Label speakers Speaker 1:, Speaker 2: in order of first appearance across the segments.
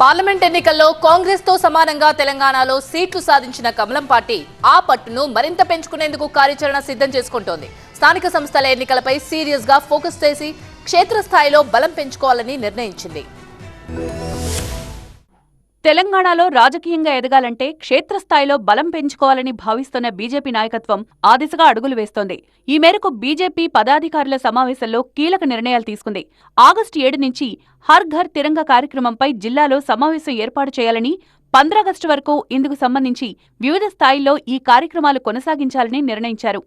Speaker 1: Parliament ఎన్నికల్లో కాంగ్రెస్తో సమానంగా తెలంగాణలో సీట్లు సాధించిన కమలం పార్టీ ఆ పట్టును మరింత పెంచుకునేందుకు కార్యాచరణ సిద్ధం చేసుకుంటోంది. స్థానిక సంస్థల ఎన్నికలపై సీరియస్గా ఫోకస్ చేసి క్షేత్రస్థాయిలో బలం పెంచుకోవాలని నిర్ణయించింది.
Speaker 2: తెలంగాణలో రాజకీయంగా ఎదగాలంటే క్షేత్రస్థాయిలో బలం పెంచుకోవాలని భావిస్తున్న బీజేపీ నాయకత్వం ఆ దిశగా అడుగులు వేస్తోంది. ఈ మేరకు బీజేపీ పదాధికారుల సమావేశంలో కీలక నిర్ణయాలు తీసుకుంది. ఆగస్టు ఏడు నుంచి హర్ ఘర్ తిరంగ కార్యక్రమంపై జిల్లాలో సమావేశం ఏర్పాటు చేయాలని పంద్రాగస్టు వరకు ఇందుకు సంబంధించి వివిధ స్థాయిల్లో ఈ కార్యక్రమాలు కొనసాగించాలని నిర్ణయించారు.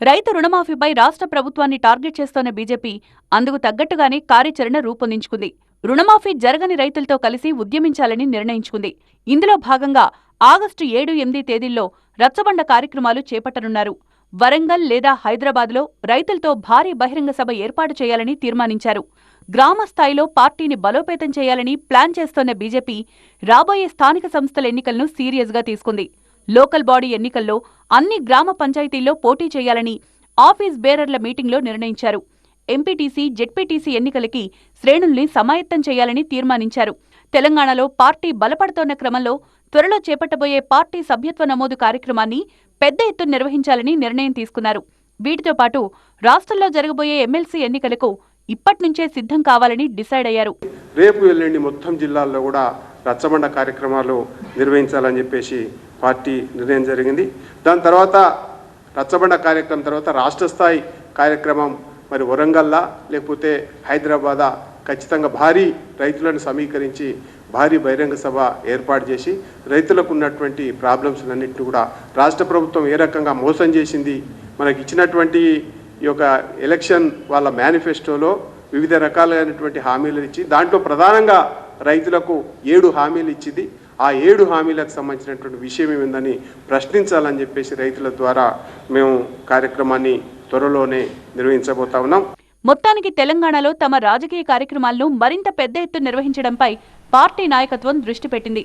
Speaker 2: రైతు రుణమాఫీపై రాష్ట్ర ప్రభుత్వాన్ని టార్గెట్ చేస్తోన్న బీజేపీ అందుకు తగ్గట్టుగానే కార్యాచరణ రూపొందించుకుంది. రుణమాఫీ జరగని రైతులతో కలిసి ఉద్యమించాలని నిర్ణయించుకుంది. ఇందులో భాగంగా ఆగస్టు ఏడు ఎనిమిది తేదీల్లో రచ్చబండ కార్యక్రమాలు చేపట్టనున్నారు. వరంగల్ లేదా హైదరాబాద్లో రైతులతో భారీ బహిరంగ సభ ఏర్పాటు చేయాలని తీర్మానించారు. గ్రామ స్థాయిలో పార్టీని బలోపేతం చేయాలని ప్లాన్ చేస్తోన్న బీజేపీ రాబోయే స్థానిక సంస్థల ఎన్నికలను సీరియస్గా తీసుకుంది. లోకల్ బాడీ ఎన్నికల్లో అన్ని గ్రామ పంచాయతీల్లో పోటీ చేయాలని ఆఫీస్ బేరర్ల మీటింగ్లో నిర్ణయించారు. ఎంపీటీసీ జెడ్పీటీసీ ఎన్నికలకి శ్రేణుల్ని సమాయత్తం చేయాలని తీర్మానించారు. తెలంగాణలో పార్టీ బలపడుతోన్న క్రమంలో త్వరలో చేపట్టబోయే పార్టీ సభ్యత్వ నమోదు కార్యక్రమాన్ని పెద్ద ఎత్తున నిర్వహించాలని నిర్ణయం తీసుకున్నారు. వీటితో పాటు రాష్ట్రంలో జరగబోయే ఎమ్మెల్సీ ఎన్నికలకు ఇప్పటినుంచే సిద్ధం కావాలని డిసైడ్ అయ్యారు.
Speaker 3: రేపు ఎల్లుండి మొత్తం జిల్లాల్లో కూడా రచ్చబండ కార్యక్రమాలు నిర్వహించాలని చెప్పేసి పార్టీ నిర్ణయం జరిగింది. దాని తర్వాత రచ్చబండ కార్యక్రమం తర్వాత రాష్ట్ర స్థాయి కార్యక్రమం మరి వరంగల్లా లేకపోతే హైదరాబాదా ఖచ్చితంగా భారీ రైతులను సమీకరించి భారీ బహిరంగ సభ ఏర్పాటు చేసి రైతులకు ఉన్నటువంటి ప్రాబ్లమ్స్ అన్నింటినీ కూడా రాష్ట్ర ప్రభుత్వం ఏ రకంగా మోసం చేసింది మనకి ఇచ్చినటువంటి ఈ యొక్క ఎలక్షన్ వాళ్ళ మేనిఫెస్టోలో వివిధ రకాలైనటువంటి హామీలు ఇచ్చి దాంట్లో ప్రధానంగా రైతులకు ఏడు హామీలు ఇచ్చింది. ఆ ఏడు హామీలకు సంబంధించినటువంటి విషయం ఏమిందని ప్రశ్నించాలని చెప్పేసి రైతుల ద్వారా మేము కార్యక్రమాన్ని త్వరలోనే నిర్వహించబోతా ఉన్నాం.
Speaker 2: మొత్తానికి తెలంగాణలో తమ రాజకీయ కార్యక్రమాలను మరింత పెద్ద ఎత్తున నిర్వహించడంపై పార్టీ నాయకత్వం దృష్టి పెట్టింది.